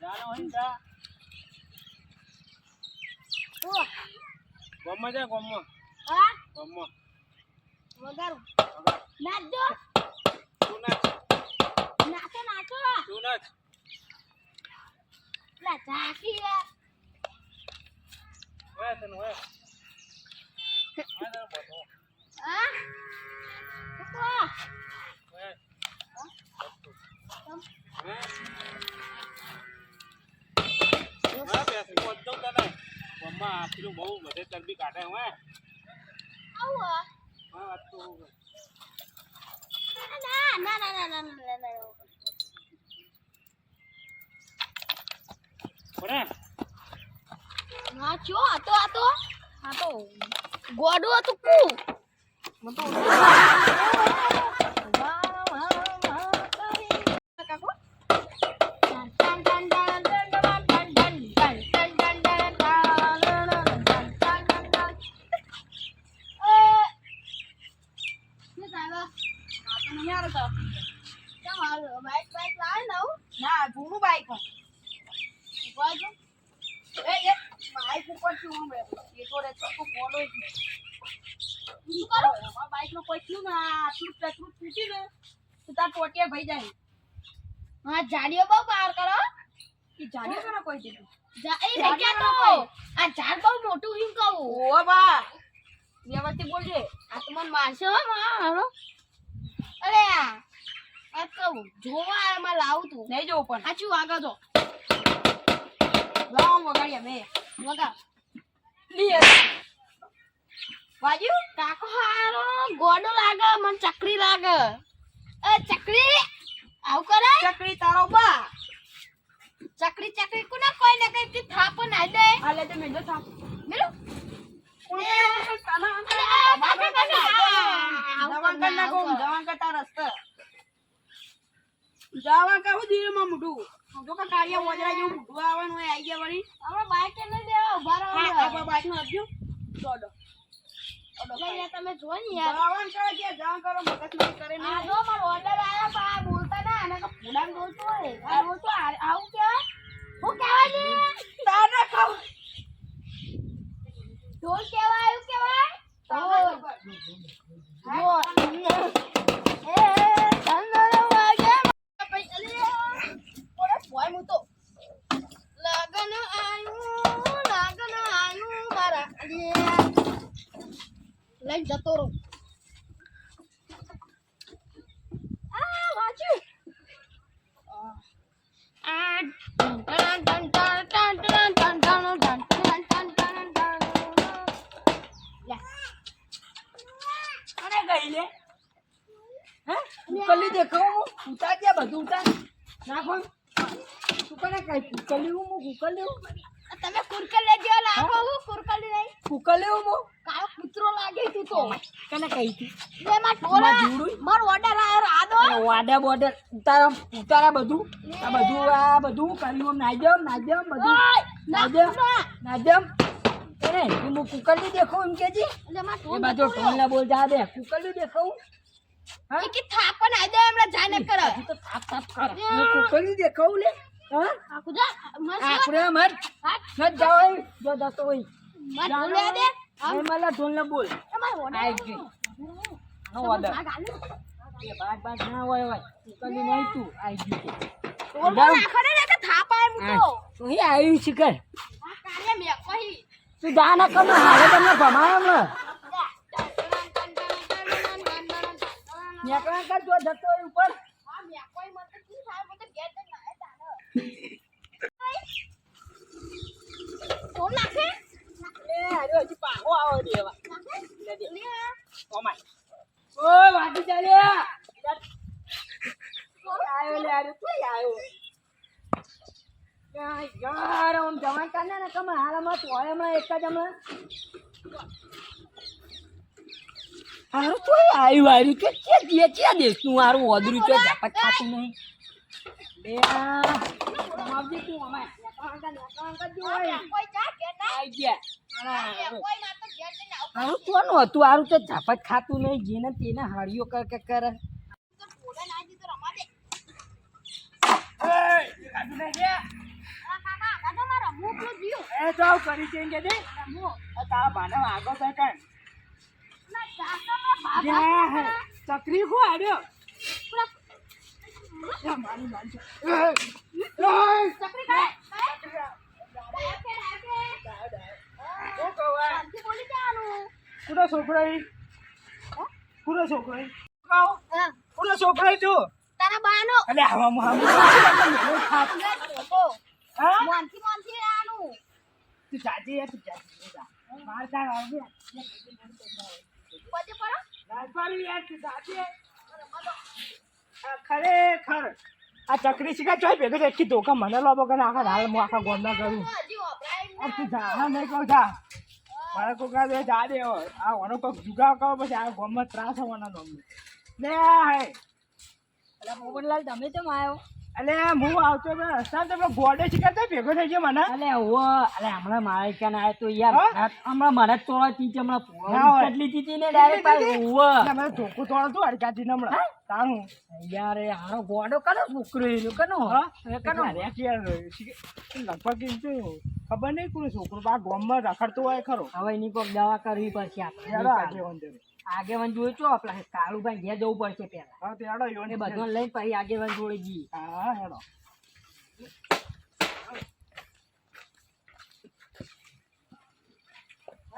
ગમમાં જા ગમમાં. હા? ગમમાં. વગાડું. નાચજો. તું નાચ. નાચો નાચો. તું નાચ. લા ઝાંકી હે. હોય તને હોય. ગમમાં પેલું બહુ બધે ચરબી કાઢે હું હા. તો ના ના ના ના ના ના ના ના. ચો આ તો આ તો આ તો. ગોડો હતું કુ. મને જાડીઓ બહુ બહાર કરો એ જાણ્યું કે ના કોઈ દીધું આ ઝાડ બહુ મોટું હિમ કહું. ઓ બા. વ્યવસ્થિત બોલજે. આ તો મને મારશે હાલો. અરે આ કહું જોવા એમાં લાવું તું નહીં જોવું પણ. શું આગળ જો? લાવ વગાડ્યા મેં વગા વાજ્યું? કાકો હારો ગોડો લાગે મને ચકરી લાગે. એ ચકરી? આવું કરે? ચકરી તારો બા. ચકરી ચકરી કોને કોઈ ને કઈ થાપ ના દે? હાલે તો મેં જો થાપ. મેલો. કરતા કહું ધીરેમાં મોઢું જો કે કાળિયા મોજરા જેવું મોઢું આવવાનું ગયા વળી હવે બાઈક ને દેવા ઊભા રહો હા બાઈકનું આપજો દોડો તમે જોઈ ને યાર. જવાન કરે કે કરો, મગજ નહીં કરે આ નહીં જો મારો ઓર્ડર આયા પણ આ બોલતા ના આને તો ફૂડાન બોલતો હોય આ બોલતો આ- આવું કહેવાય હું કહેવાય ને તારે ખાવ ઢોલ કહેવાય એવું કહેવાય ઢોલ. ઢોલ. એ ધનનો વાગે પૈસા લે. ઓરે ભોય હું તો. લગન આયું, લગન આયું મારા અલિયા. લઈને જતો રહું આ વાંચ્યું આ ટન ટન ટન ટન ટન ટન ટન ટન ટન ટન ટન ટન. લે. અને ગઈ લે હે ઉકલી દેખો ઉતાર બધું ઉતાર નાખો તું કને કઈ ઉકલી હું ઉકલી હું આ તમે કુરકલ લેજો લાવો હું. કુરકર લઈ. લેવો મો? કાળો કૂતરો લાગે તું. તો કને કહી તી લે માં ટોરા માં? મારો ઓર્ડર આયો રાદો વાડે બોડે ઉતારા ઉતારા બધું. આ બધું આ બધું કર્યું નાજમ નાજમ બધું. નાજમ નાજમ અરે હું કુકલી દેખો એમ કેજી લે માં ટોરા બાજો ટોલના બોલ જા દે કુકલી દેખાવું હા? કે થાપ આઈ દે હમણાં જાને કર. તો થાપ થાપ કર. કુકલી દેખાવું લે. આકુડા મત. મત જો દસો હોય મત બોલે બોલ આઈ નો કદી નહીં તું આઈ ગઈ ઓલ નાખડે રે કે થાપ આય તમને ભમાય જો. જતો ઉપર. ચોર નાખે? અરે હજી પાહો આવો દે. એવા ઓ માય ઓ વાટી ચાલે આવ્યો લે આર્યો કઈ આવ્યો યાર આમ જવાન કાને ને કમ હાલમાં તો હમણાં એક જ હમણાં હારું તો આવ્યું આવ્યું કે કે દે કે દેશ તું હારું ઓદરું કે ખાતું નહીં? બે માવજી તું અમાય હારું કોનું હતું હારું તો ઝાપટ ખાતું નહીં જેને તેને હાડીઓ કર કે કરે ચકરી ઢોલે આવ્યો મારી મારા મુખનું જીવ તો કરી છે કે દે રમો તારા બાના આગો તો કાંઈ ના કાકા માં યા, બાબા ચકરી કો આડ્યો ચકરી ખાય ડાકે ડાકે શું કહું શાંતિ બોલી જવાનું કુડો છોકરાઈ કુડા છોકરાઈ કુડો છોકરો ઈ તું તારા બાનો. અલે આવા મોહમ્મદ છોકરો હા? મોનથી મોનથી આનું. તું જાજે યાર તું જાજે. તું જા. આવજે પછી યાર. તું જાજે. ખરેખર. આ ચકરી શીખા ચોય ભેગો એટલી ધોકા મને લો બગન આખા હાલ હું આખા ગોમના કરું તું જા નહીં કહું જા. મારે કોકા કાંઈ જા દે આ ઓનો કોઈ જુગાવ કરો પછી આ ગોમમાં ત્રાસ હોવાના તમને લે હે એટલે પોપટલાલ તમે કેમ આવ્યો અલે હું આવતો બે રસ્તા તો ગોડે શીખા તો ભેગો થઈ ગયો મને. અલે ઓ અલે હમણાં મારે ક્યાં આવ્યો તો યાર હમણાં મને તોડા તી હમણાં હોય. કેટલી ને ડાયરેક્ટ ઓવ એટલે મને તોડા તોડતું અડકાતી ને હમણાં. તાણું યાર એ હારો ગોડો કનો છોકરો એનો કનો? હા? કનો? અરે કે લગભગ કેમ તો ખબર નહીં કોઈ છોકરો? આ ગોમમાં રખડતો હોય ખરો. હવે એની કોઈ દવા કરવી પડશે આપણે. આગેવાન જોઈ છો આપણે? કાળુભાઈ ઘેર જવું પડશે પેલા હા તેડો યોને બધો લઈને પછી આગેવાન જોડે જઈએ. હા હેડો.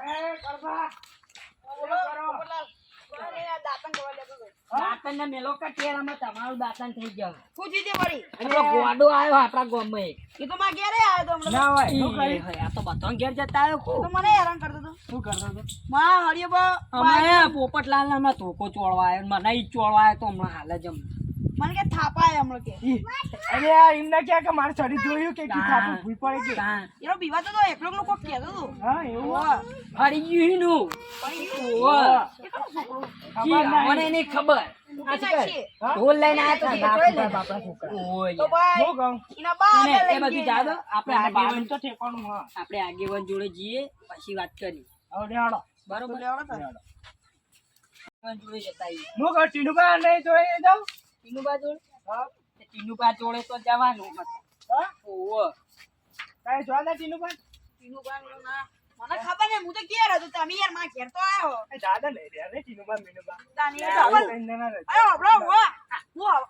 એ કરતા બોલો કરો દાંતણ ને મેલો કે ટેરામાં તમારું દાંતન થઈ ગયો. પૂછી દે વળી. અને ગોડો આવ્યો આપણા ગામમાં એક. એ તો માં ઘેરે આવ્યો તો હમણાં. ના હોય શું કરી હોય, આ તો બધા ઘેર જતા આવ્યો તો મને હેરાન કરતો તો શું કરતો તો માં હરિયો બા અમે પોપટલાલ ને ધોકો ચોળવા આવ્યો મને ઈ ચોળવા આવ્યો તો હમણાં હાલ જ હમણાં. મને કે કે. અરે એમને ક્યાં કે મારે ચડી જોયું કે કી થાતું પડે કે? એનો બીવાતો તો એકલો એકલો કોક કહેતો હતો. હા એવું? ફરી ગયું એનું. ઓવે. એ કોનો છોકરો? જી, ખબર મને નહીં ખબર. આ છે? હા? ઢોલ લઈને આવ્યો તો બાપ જોઈ લે. બાપા છોકરા ઓય. તો ભાઈ હું કહું? એના બા અને આગળ એ લઈ બધું ગયા. જાદો આપણે આપણે આગેવાન જોડે જઈએ પછી વાત કરી બરોબર? જોડે જતા નહીં જોઈએ જાઉં? ટીનુબા જોડે હા ટીનુબા જોડે તો જવાનું હા? ઓવે. કાંઈ જોવા ના ટીનુબા ટીનું ના. મને ખબર નહીં હું તો ઘેર હતો. તમે યાર મારા ઘેર તો આવ્યો એ દાદા નહીં રહ્યા ને ટીનુબા મીનુબા તાની ખબર હુઆ. હુઆ.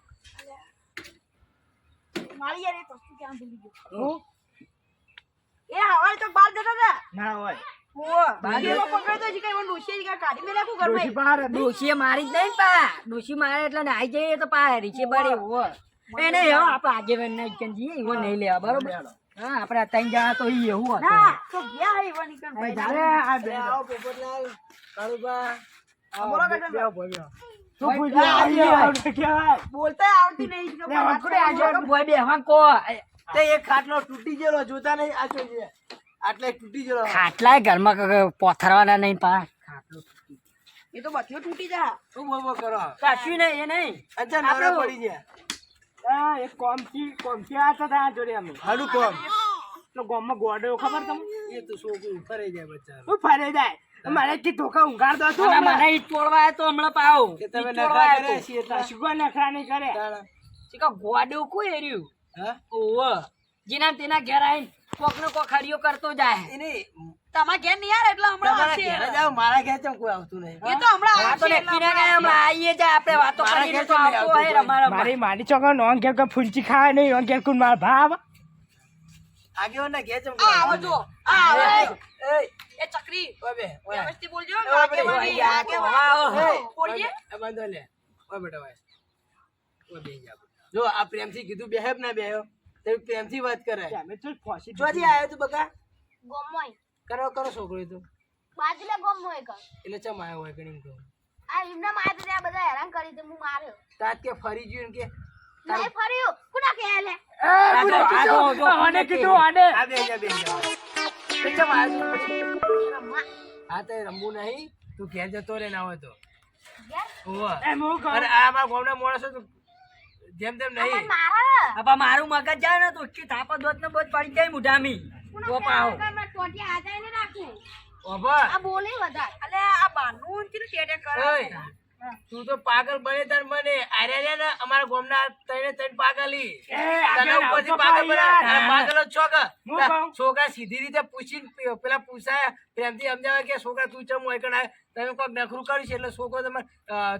મારી યાર એ વસ્તુ ક્યાં ભૂલી ગયો? હું? એ હવાલ તો બાર જતો ના હોય ડોશી મારી જ નહીં પા. ડોશી મારે એટલે નાઈ જઈએ તો પા રીચે. એને આપણે જઈએ એવો નહીં લેવા બરોબર? હા આપણે તો ઈ એવું હતું. ના તો ગયા નીકળ ભાઈ. આ બે. બોલતા આવતી નહીં કો. તે એક ખાટલો તૂટી ગયેલો જોતા નહીં આ જોઈએ આટલે તૂટી ગયેલો ખાટલાય ઘરમાં ક- પોથરવાના નહીં પા. ખાટલો એ તો બધું તૂટી જા. શું બોલ કરો? કાશ્યું નહીં એ નહીં. અચ્છા નવરા પડી ગયા. આ એક કોમથી કોમથી આ તો આ જોડે અમે. હાડું કોમ. તો ગામમાં ગોડો ખબર તમને? એ તો છોકરું ફરે જાય બચ્ચા હું ફરે જાય. મારે કે ધોકા ઊંઘાડતો દો અને મને ઈ તોડવા તો હમણાં પાવ કે તમે નખરા કરે છે તો. છીએ નખરા નહીં કરે તાણા. ચીકા ગોડું કોઈ એર્યું. હા? ઓવ જેના તેના ઘેર આવીને કોક નો કોક હરિયો કરતો જાય. એને તમારા ઘેર નહીં યાર એટલે હમણાં તમારા આવશે. ઘેર જાવ મારા ઘેર ચમ કોઈ આવતું નહીં. એ તો હમણાં આવશે નક્કી ના કાંઈ હમણાં આવીએ જાય આપણે વાતો કરીને તો આવતો હે રમા. મારી માની છોકરા નોન ઘેર કોઈ ફૂલચી ખાય નહીં નોન ઘેર કોઈ મારા ભાવ. આગેવાનના ઘેર ચમ આવો જો. આવે. એ ચકરી. ઓબે ઓય. વ્યવસ્થિત બોલજો આગેવાની. ઓય, બોલીએ. ઓય, લે. ઓય બેટા, ભાઈ ઓય બેહી જા. જો આ પ્રેમથી કીધું બેહેબ ના બેહ્યો તો પ્રેમથી વાત કરે અમે તો ફોસી ચોથી આવ્યો તું બકા? ગોમોય. કરો કરો છોકરી તું. બાજુલે ગોમોય કર. એટલે ચમ આવ્યો હોય કણી કહું આ એમને મારે તો ત્યાં બધા હેરાન કરી દે હું માર્યો. તાત કે ફરી ગયું કે? નહીં ફર્યું. કુના કે લે આને કીધું આને. આ બે જા બે જા તો ચમ આવ્યો આ રમવા. હા તો રમવું નહીં. તું ઘેર જતો રે ના હોય તો. ઘેર? હોવે. એ મો કર અરે આ અમારા ગામના માણસો તો જેમ તેમ નહીં. મારા? આપા મારું મગજ જાય ને તો કે થાપા દોત ને બોત પડી જાય મુઢામી. તો પાહો. ઘરમાં ટોટિયા હાથે ને રાખું ઓભા. આ બોલે વધારે. અલે આ બાનું કેટલું ટેટે કરે તું તો પાગલ બને તાર મને. આરે રે ને અમારા ગામના ત્રણે ત્રણ પાગલી. તને પછી ઉપરથી પાગલ બને પાગલ જ છો કે? હું તા કહું. છોકરા સીધી રીતે પૂછીને પેલા પૂછાય પ્રેમથી સમજાવે કે છોકરા તું ચમ હોય કે તમે કોઈ નખરું કર્યું છે એટલે છોકરો તમે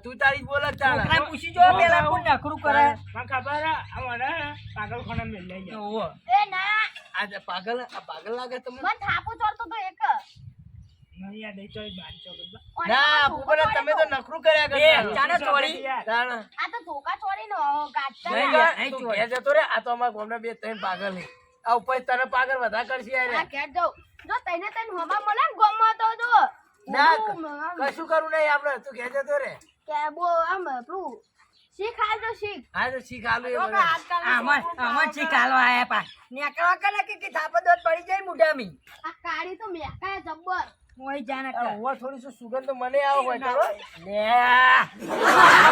તું તારી બોલે ચાલે પૂછી જો પેલા કોણ નખરું કરે? મને ખબર અમારે પાગલ મને પાગલખાને મેં લઈ. એ ના. આ પાગલ આ પાગલ લાગે તમને? મને થાપો ચડતો તો એક પાગલ આ ઉપર તને પાગલ વધારે કરશે. જો તઈને તઈને હોમા મળે ને ગોમમાં તો ના કશું કરું નહીં આપણે તું ઘેર જતો રે. કે બો આમ પેલું શીખ હાલ તો શીખ. હાલ તો શીખ હાલ. આમાં આમાં ચી કાલો આયા પા નેકળવા કરે કે કે થાપા દોત પડી જાય મુઢામી? આ કાળી તો મેકા જબ્બર. મોય જાને હોવા થોડી શું સુગંધ તો મને આવે હોય તો લે. આ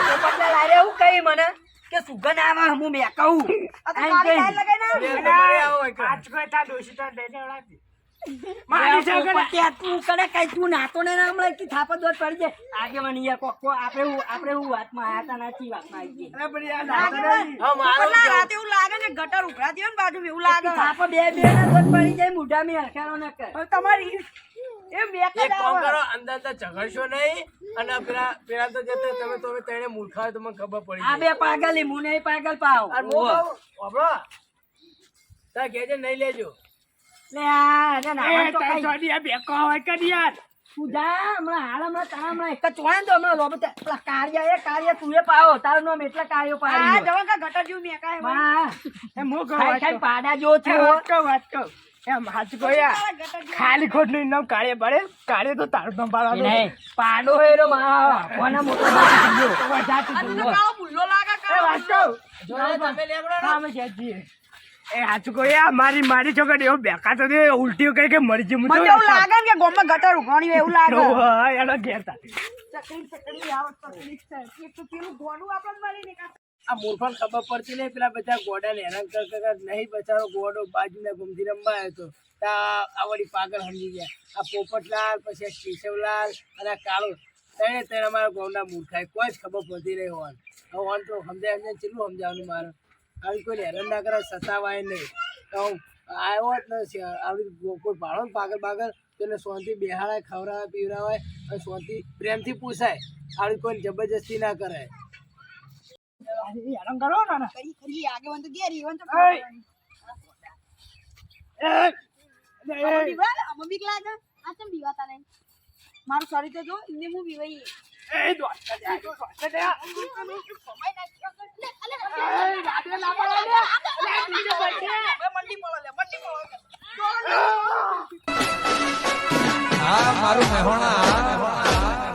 પોપટલાલ આરે એવું કહી મને કે સુગંધ આવા હું મે આ મને આવે હોય આજ કોઈ તા ડોશી તો દઈ દેવડાવતી. મારી છોકરા. પોપટિયા તું કરે કઈ તું નાતો ને ના હમણાં થાપા દોત પડી જાય. આગે મને યાર કોક આપણે હું આપણે હું વાતમાં આયા તા નથી વાતમાં આવી ગઈ અરે પણ યાર, નહીં. હા, મારું કેવું. એવું લાગે ને ગટર ઉભરાતી હોય ને બાજુ એવું લાગે. થાપા બે બે ના દોત પડી જાય મુઢામી હરખારો ન કર. તમારી એ મેક એક કામ કરો અંદર અંદર ઝઘડશો નહીં અને પેલા પેલા તો જતા તમે તો તેણે મૂર્ખા હોય તો મને ખબર પડી આ બે પાગલ હું નહીં પાગલ પાવ. તાર નહીં લેજો. લે આ અરે તો કઈ જોડી આ બેકો હોય કે યાર. તું હમણાં હાલ હમણાં તારા હમણાં એક જ ચોળે તો હમણાં લોબો પેલા કાર્ય એ કાર્ય તું એ પાવો તારું નામ એટલે કાર્યો પાડી જવા કા ગટર જેવું મેકાય હોય. હા એમ હું કહું વાત ખાઈ પાડા જો એ વાત કહું, વાત કહું. એમ કહું યાર. ખાલી ખોટનું નામ કાળે પડે કાળે તો તારું નામ પાડવાનું. નહીં પાડો હેરો માં કોના મોટો બાપ થયો. વધારતું હતું. એ વાત કહું. જોડે તમે ને. હા, અમે ક્યાં છીએ? એ હાચું કહું યાર, મારી મારી છોકરી એવું બેકાતો હતો, એ ઉલટીઓ કરી કે મરી તો કે ગોમમાં ગટર ઉઘાણી એવું એનો તા. આ મૂર્ખાને ખબર પડતી નહીં પેલા બધા ગોડાને હેરાન કર નહીં બચારો ગોડો બાજુના ગુમતી રમવા આવ્યો હતો તા આ વળી પાગલ સમજી ગયા. આ પોપટલાલ પછી આ કેશવલાલ અને આ કાળો. તેને તેને અમારા ગામના મૂર્ખાય કોઈ જ ખબર પડતી નહીં હોવાનું. હવે હોન તો સમજાય સમજાય કેટલું સમજાવવાનું મારે? આવી કોઈ હેરાન ના કરે સતાવાય નહીં. તો આવ્યો જ નથી. આવી કોઈ ભાડો ને પાગલ પાગલ તેને શાંતિ બેહાડાય ખવડાવે પીવડાવાય અને શાંતિ પ્રેમથી પૂછાય. આવી કોઈ જબરજસ્તી ના કરે હેરાન કરો ને ને. કરી કરી આગે વન તો ઘેર તો લાગે. આ ચમ બીવાતા નહીં? મારું શરીર તો જો ઇને હું બીવાઈ. એ દ્વારકા જા મારું મહેણા